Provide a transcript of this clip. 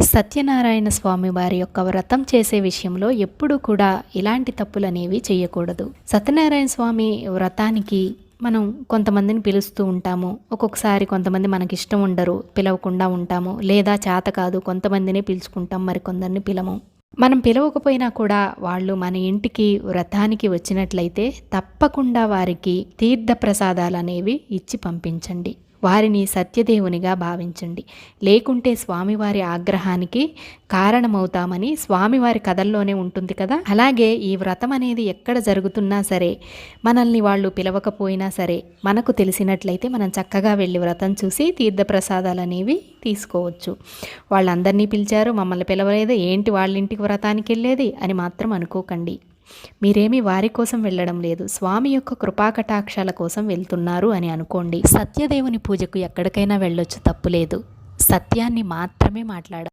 సత్యనారాయణ స్వామి వారి యొక్క వ్రతం చేసే విషయంలో ఎప్పుడూ కూడా ఇలాంటి తప్పులు అనేవి చేయకూడదు. సత్యనారాయణ స్వామి వ్రతానికి మనం కొంతమందిని పిలుస్తూ ఉంటాము. ఒక్కొక్కసారి కొంతమంది మనకి ఇష్టం ఉండరు పిలవకుండా ఉంటాము. లేదా చేత కాదు కొంతమందినే పిలుచుకుంటాం మరికొందరిని పిలము. మనం పిలవకపోయినా కూడా వాళ్ళు మన ఇంటికి వ్రతానికి వచ్చినట్లయితే తప్పకుండా వారికి తీర్థ ప్రసాదాలు అనేవి ఇచ్చి పంపించండి. వారిని సత్యదేవునిగా భావించండి. లేకుంటే స్వామివారి ఆగ్రహానికి కారణమవుతామని స్వామివారి కథల్లోనే ఉంటుంది కదా? అలాగే ఈ వ్రతం అనేది ఎక్కడ జరుగుతున్నా సరే మనల్ని వాళ్ళు పిలవకపోయినా సరే మనకు తెలిసినట్లయితే మనం చక్కగా వెళ్ళి వ్రతం చూసి తీర్థప్రసాదాలు అనేవి తీసుకోవచ్చు. వాళ్ళందరినీ పిలిచారు మమ్మల్ని పిలవలేదు ఏంటి వాళ్ళ ఇంటికి వ్రతానికి వెళ్ళేది? అని మాత్రం అనుకోకండి. మీరేమీ వారి కోసం వెళ్ళడం లేదు. స్వామి యొక్క కృపాకటాక్షాల కోసం వెళ్తున్నారు అని అనుకోండి. సత్యదేవుని పూజకు ఎక్కడికైనా వెళ్ళొచ్చు తప్పులేదు సత్యాన్ని మాత్రమే మాట్లాడ